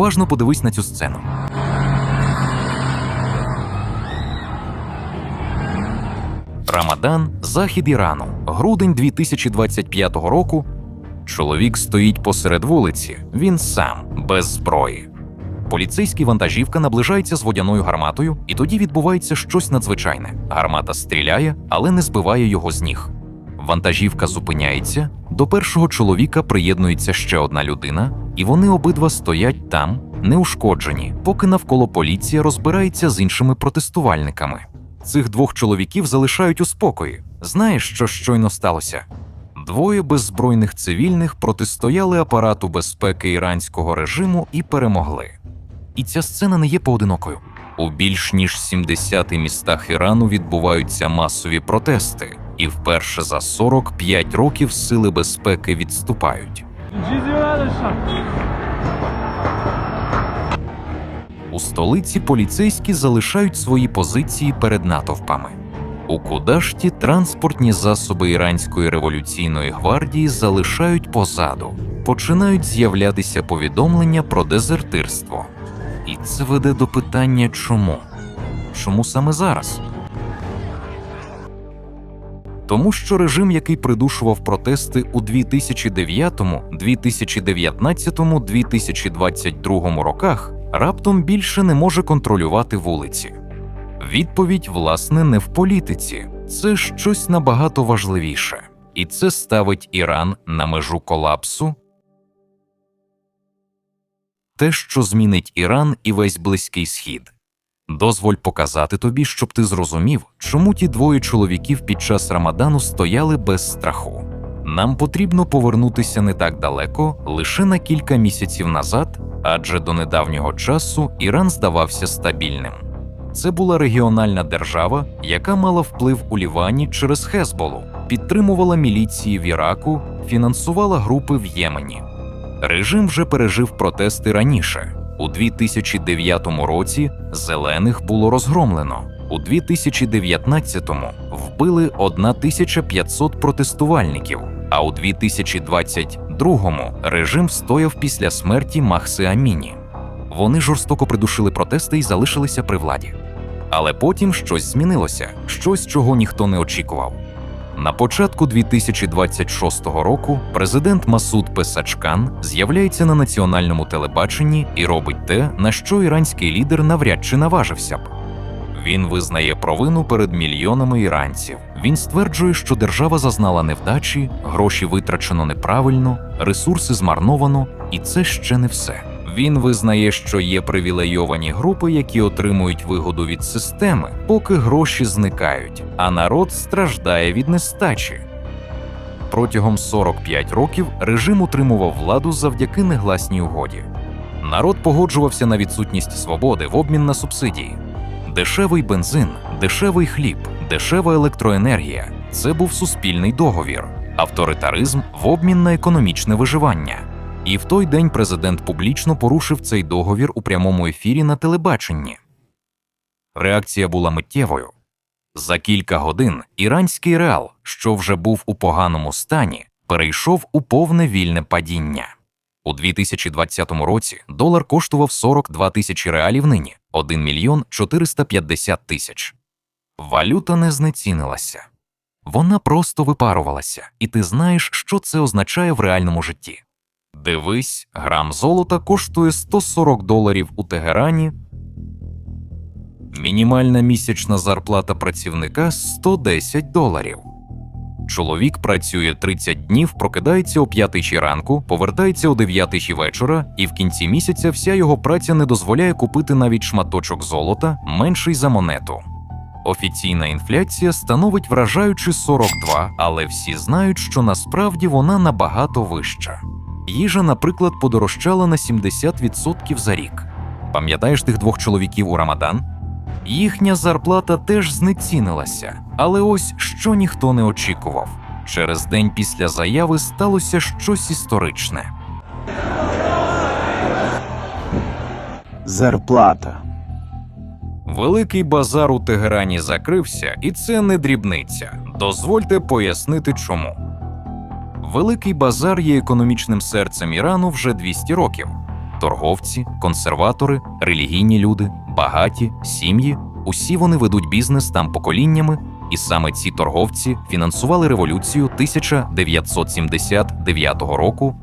Уважно подивись на цю сцену. Рамадан, захід Ірану, грудень 2025 року. Чоловік стоїть посеред вулиці. Він сам без зброї. Поліцейський вантажівка наближається з водяною гарматою, і тоді відбувається щось надзвичайне. Гармата стріляє, але не збиває його з ніг. Вантажівка зупиняється. До першого чоловіка приєднується ще одна людина, і вони обидва стоять там, неушкоджені, поки навколо поліція розбирається з іншими протестувальниками. Цих двох чоловіків залишають у спокої. Знаєш, що щойно сталося? Двоє беззбройних цивільних протистояли апарату безпеки іранського режиму і перемогли. І ця сцена не є поодинокою. У більш ніж 70 містах Ірану відбуваються масові протести, і вперше за 45 років сили безпеки відступають. У столиці поліцейські залишають свої позиції перед натовпами. У Кудашті транспортні засоби іранської революційної гвардії залишають позаду, починають з'являтися повідомлення про дезертирство. І це веде до питання чому? Чому саме зараз? Тому що режим, який придушував протести у 2009, 2019, 2022 роках, раптом більше не може контролювати вулиці. Відповідь, власне, не в політиці, це щось набагато важливіше, і це ставить Іран на межу колапсу. Те, що змінить Іран і весь Близький Схід. Дозволь показати тобі, щоб ти зрозумів, чому ті двоє чоловіків під час Рамадану стояли без страху. Нам потрібно повернутися не так далеко, лише на кілька місяців назад, адже до недавнього часу Іран здавався стабільним. Це була регіональна держава, яка мала вплив у Лівані через Хезболу, підтримувала міліції в Іраку, фінансувала групи в Ємені. Режим вже пережив протести раніше. У 2009 році зелених було розгромлено. У 2019-му вбили 1500 протестувальників, а у 2022-му режим стояв після смерті Махси Аміні. Вони жорстоко придушили протести і залишилися при владі. Але потім щось змінилося, щось, чого ніхто не очікував. На початку 2026 року президент Масуд Песачкан з'являється на національному телебаченні і робить те, на що іранський лідер навряд чи наважився б. Він визнає провину перед мільйонами іранців. Він стверджує, що держава зазнала невдачі, гроші витрачено неправильно, ресурси змарновано, і це ще не все. Він визнає, що є привілейовані групи, які отримують вигоду від системи, поки гроші зникають, а народ страждає від нестачі. Протягом 45 років режим утримував владу завдяки негласній угоді. Народ погоджувався на відсутність свободи в обмін на субсидії. Дешевий бензин, дешевий хліб, дешева електроенергія це був суспільний договір, авторитаризм в обмін на економічне виживання. І в той день президент публічно порушив цей договір у прямому ефірі на телебаченні. Реакція була миттєвою. За кілька годин іранський реал, що вже був у поганому стані, перейшов у повне вільне падіння. У 2020 році долар коштував 42 тисячі реалів нині 1 мільйон 450 тисяч. Валюта не знецінилася. Вона просто випарувалася, і ти знаєш, що це означає в реальному житті. Дивись, грам золота коштує 140 доларів у Тегерані. Мінімальна місячна зарплата працівника 110 доларів. Чоловік працює 30 днів, прокидається о 5 чи ранку, повертається о 9 чи вечора, і в кінці місяця вся його праця не дозволяє купити навіть шматочок золота менший за монету. Офіційна інфляція становить вражаючи 42, але всі знають, що насправді вона набагато вища. Їжа, наприклад, подорожчала на 70% за рік. Пам'ятаєш тих двох чоловіків у Рамадан? Їхня зарплата теж знецінилася, але ось що ніхто не очікував. Через день після заяви сталося щось історичне. Зарплата. Великий базар у Тегерані закрився, і це не дрібниця. Дозвольте пояснити чому. Великий базар є економічним серцем Ірану вже 200 років. торговці, консерватори, релігійні люди, багаті, сім'ї. Усі вони ведуть бізнес там поколіннями, і саме ці торговці фінансували революцію 1979 року.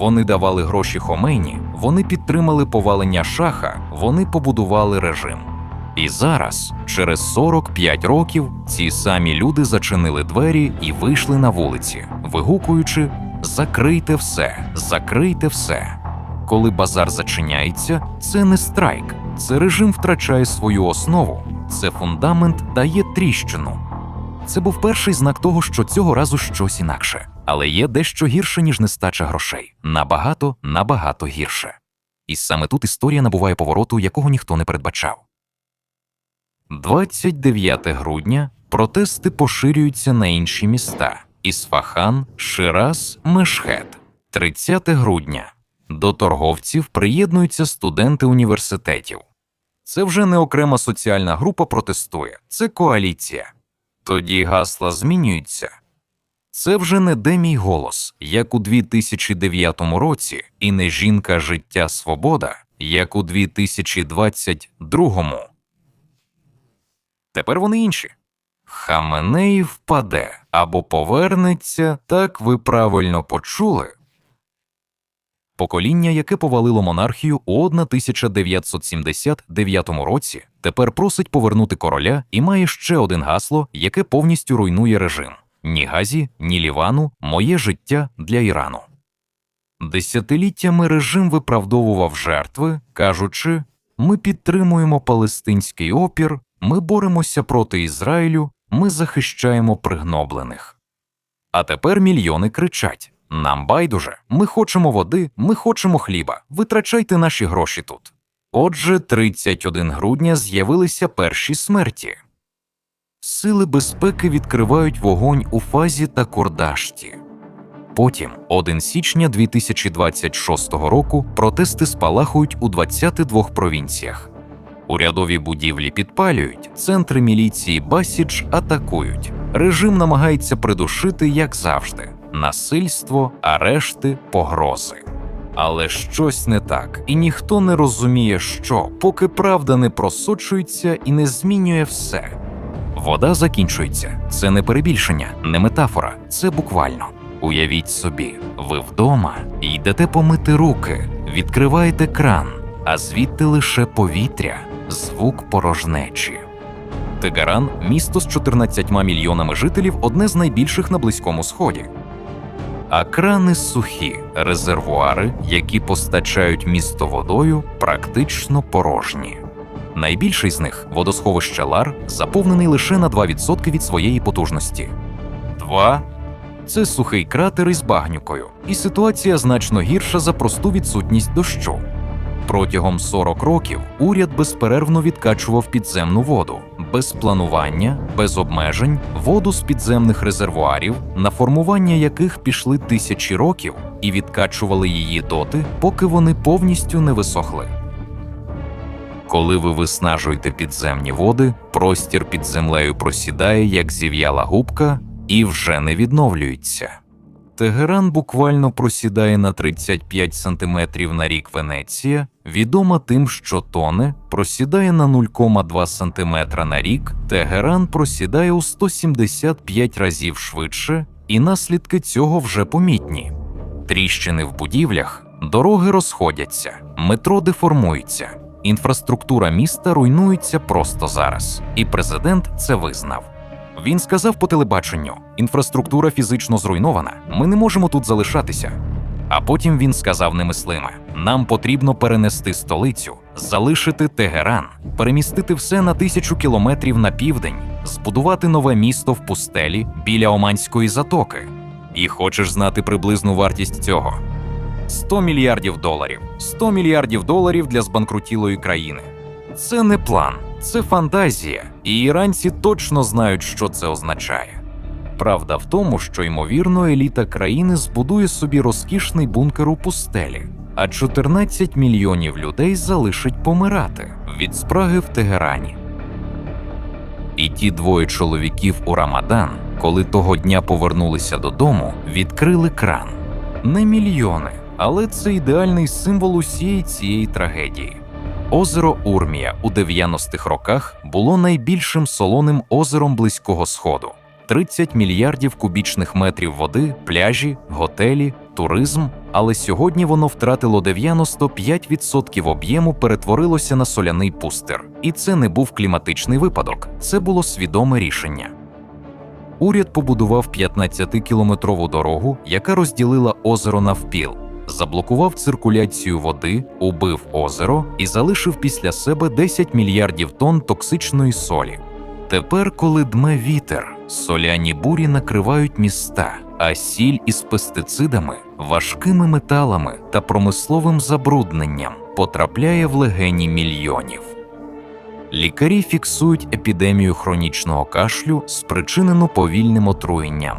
Вони давали гроші Хомейні, вони підтримали повалення шаха, вони побудували режим. І зараз, через 45 років, ці самі люди зачинили двері і вийшли на вулиці, вигукуючи Закрийте все, закрийте все. Коли базар зачиняється, це не страйк, це режим втрачає свою основу, це фундамент дає тріщину. Це був перший знак того, що цього разу щось інакше, але є дещо гірше, ніж нестача грошей. Набагато, набагато гірше. І саме тут історія набуває повороту, якого ніхто не передбачав. 29 грудня протести поширюються на інші міста Ісфахан, Шираз, Мешхет. 30 грудня до торговців приєднуються студенти університетів. Це вже не окрема соціальна група протестує, це коаліція. Тоді гасла змінюються. Це вже не де мій голос, як у 2009 році, і не жінка життя свобода, як у 2022. Тепер вони інші. Хаменей впаде або повернеться, так ви правильно почули. Покоління, яке повалило монархію у 1979 році, тепер просить повернути короля і має ще один гасло, яке повністю руйнує режим: ні Газі, ні Лівану, моє життя для Ірану. Десятиліттями режим виправдовував жертви, кажучи: ми підтримуємо палестинський опір, ми боремося проти Ізраїлю, ми захищаємо пригноблених. А тепер мільйони кричать: нам байдуже, ми хочемо води, ми хочемо хліба, витрачайте наші гроші тут. Отже, 31 грудня з'явилися перші смерті. Сили безпеки відкривають вогонь у фазі та Кордашті. Потім, 1 січня 2026 року, протести спалахують у 22 провінціях. Урядові будівлі підпалюють, центри міліції Басідж атакують. Режим намагається придушити, як завжди, насильство, арешти, погрози. Але щось не так, і ніхто не розуміє, що, поки правда не просочується і не змінює все. Вода закінчується. Це не перебільшення, не метафора, це буквально. Уявіть собі, ви вдома йдете помити руки, відкриваєте кран, а звідти лише повітря, звук порожнечі. Тегеран місто з 14 мільйонами жителів, одне з найбільших на Близькому Сході. А крани сухі, резервуари, які постачають місто водою, практично порожні. Найбільший з них водосховище Лар, заповнений лише на 2% від своєї потужності. Два це сухий кратер із багнюкою, і ситуація значно гірша за просту відсутність дощу. Протягом 40 років уряд безперервно відкачував підземну воду без планування, без обмежень, воду з підземних резервуарів, на формування яких пішли тисячі років, і відкачували її доти, поки вони повністю не висохли. Коли ви виснажуєте підземні води, простір під землею просідає, як зів'яла губка, і вже не відновлюється. Тегеран буквально просідає на 35 сантиметрів на рік Венеція, відома тим, що тоне просідає на 0,2 сантиметра на рік, Тегеран просідає у 175 разів швидше, і наслідки цього вже помітні. Тріщини в будівлях, дороги розходяться, метро деформується, інфраструктура міста руйнується просто зараз, і президент це визнав. Він сказав по телебаченню: інфраструктура фізично зруйнована, ми не можемо тут залишатися. А потім він сказав немислиме: нам потрібно перенести столицю, залишити Тегеран, перемістити все на тисячу кілометрів на південь, збудувати нове місто в пустелі біля Оманської затоки. І хочеш знати приблизну вартість цього? 100 мільярдів доларів. 100 мільярдів доларів для збанкрутілої країни. Це не план, це фантазія, і іранці точно знають, що це означає. Правда в тому, що ймовірно еліта країни збудує собі розкішний бункер у пустелі, а 14 мільйонів людей залишить помирати від спраги в Тегерані. І ті двоє чоловіків у Рамадан, коли того дня повернулися додому, відкрили кран. Не мільйони, але це ідеальний символ усієї цієї трагедії. Озеро Урмія у 90-х роках було найбільшим солоним озером Близького Сходу. 30 мільярдів кубічних метрів води, пляжі, готелі, туризм. Але сьогодні воно втратило 95% об'єму, перетворилося на соляний пустир. І це не був кліматичний випадок, це було свідоме рішення. Уряд побудував 15-кілометрову дорогу, яка розділила озеро навпіл, заблокував циркуляцію води, убив озеро і залишив після себе 10 мільярдів тонн токсичної солі. Тепер, коли дме вітер, соляні бурі накривають міста, а сіль із пестицидами, важкими металами та промисловим забрудненням потрапляє в легені мільйонів. Лікарі фіксують епідемію хронічного кашлю, спричинену повільним отруєнням.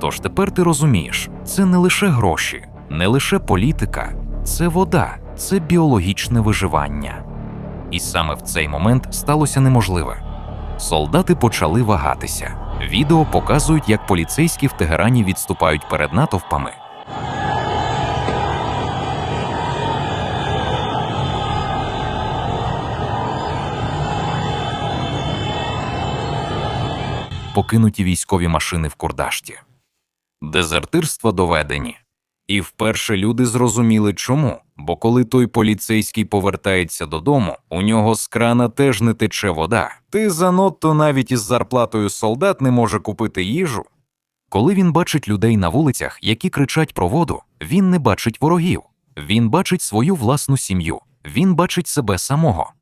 Тож тепер ти розумієш, це не лише гроші, не лише політика, це вода, це біологічне виживання. І саме в цей момент сталося неможливе. Солдати почали вагатися. Відео показують, як поліцейські в Тегерані відступають перед натовпами. Покинуті військові машини в Курдашті. Дезертирства доведені. І вперше люди зрозуміли чому. Бо коли той поліцейський повертається додому, у нього з крана теж не тече вода. Ти занадто навіть із зарплатою солдат не може купити їжу. Коли він бачить людей на вулицях, які кричать про воду, він не бачить ворогів, він бачить свою власну сім'ю, він бачить себе самого.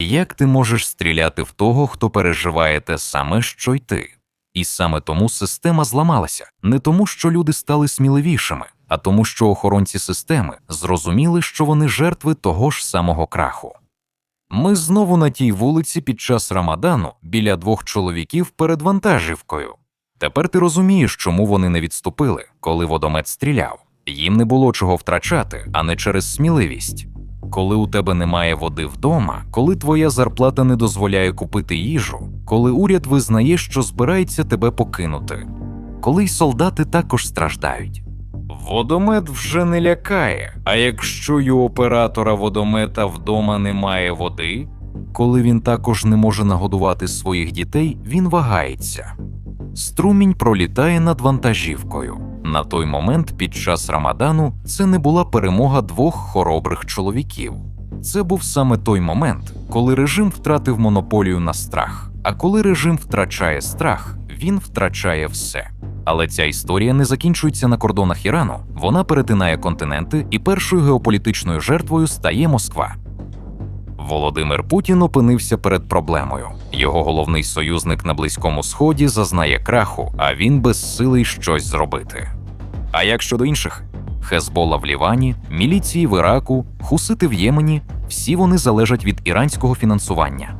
Як ти можеш стріляти в того, хто переживає те саме, що й ти? І саме тому система зламалася, не тому, що люди стали сміливішими, а тому, що охоронці системи зрозуміли, що вони жертви того ж самого краху. Ми знову на тій вулиці під час Рамадану біля двох чоловіків перед вантажівкою. Тепер ти розумієш, чому вони не відступили, коли водомет стріляв. Їм не було чого втрачати, а не через сміливість. Коли у тебе немає води вдома, коли твоя зарплата не дозволяє купити їжу, коли уряд визнає, що збирається тебе покинути, коли й солдати також страждають. Водомет вже не лякає. А якщо й у оператора водомета вдома немає води, коли він також не може нагодувати своїх дітей, він вагається. Струмінь пролітає над вантажівкою. На той момент, під час Рамадану, це не була перемога двох хоробрих чоловіків. Це був саме той момент, коли режим втратив монополію на страх. А коли режим втрачає страх, він втрачає все. Але ця історія не закінчується на кордонах Ірану. Вона перетинає континенти, і першою геополітичною жертвою стає Москва. Володимир Путін опинився перед проблемою. Його головний союзник на Близькому Сході зазнає краху, а він безсилий щось зробити. А як щодо інших? Хезбола в Лівані, міліції в Іраку, хусити в Ємені всі вони залежать від іранського фінансування.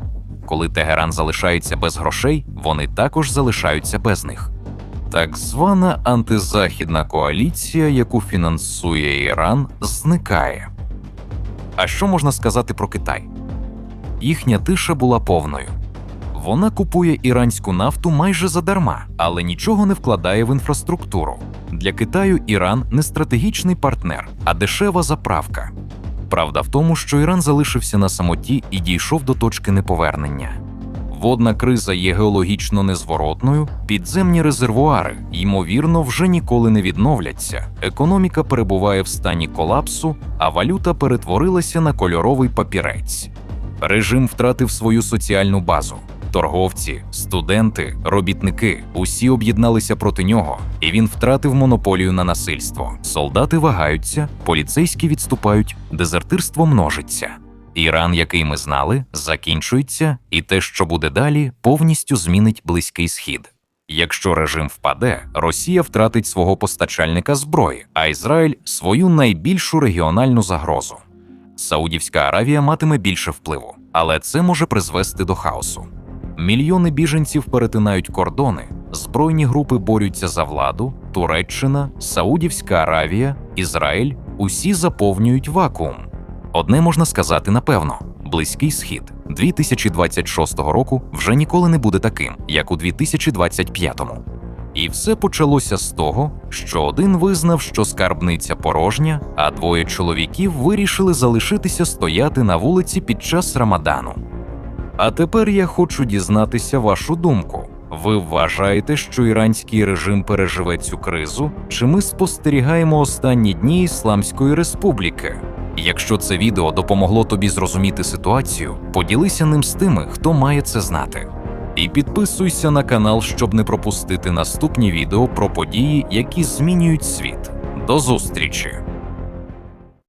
Коли Тегеран залишається без грошей, вони також залишаються без них. Так звана антизахідна коаліція, яку фінансує Іран, зникає. А що можна сказати про Китай? Їхня тиша була повною. Вона купує іранську нафту майже задарма, але нічого не вкладає в інфраструктуру. Для Китаю Іран не стратегічний партнер, а дешева заправка. Правда в тому, що Іран залишився на самоті і дійшов до точки неповернення. Водна криза є геологічно незворотною, підземні резервуари, ймовірно, вже ніколи не відновляться. Економіка перебуває в стані колапсу, а валюта перетворилася на кольоровий папірець. Режим втратив свою соціальну базу. Торговці, студенти, робітники усі об'єдналися проти нього, і він втратив монополію на насильство. Солдати вагаються, поліцейські відступають, дезертирство множиться. Іран, який ми знали, закінчується, і те, що буде далі, повністю змінить близький схід. Якщо режим впаде, Росія втратить свого постачальника зброї, а Ізраїль свою найбільшу регіональну загрозу. Саудівська Аравія матиме більше впливу, але це може призвести до хаосу. Мільйони біженців перетинають кордони, збройні групи борються за владу, Туреччина, Саудівська Аравія, Ізраїль усі заповнюють вакуум. Одне можна сказати напевно: близький схід 2026 року вже ніколи не буде таким, як у 2025-му. І все почалося з того, що один визнав, що скарбниця порожня, а двоє чоловіків вирішили залишитися стояти на вулиці під час Рамадану. А тепер я хочу дізнатися вашу думку. Ви вважаєте, що іранський режим переживе цю кризу, чи ми спостерігаємо останні дні Ісламської республіки? Якщо це відео допомогло тобі зрозуміти ситуацію, поділися ним з тими, хто має це знати. І підписуйся на канал, щоб не пропустити наступні відео про події, які змінюють світ. До зустрічі!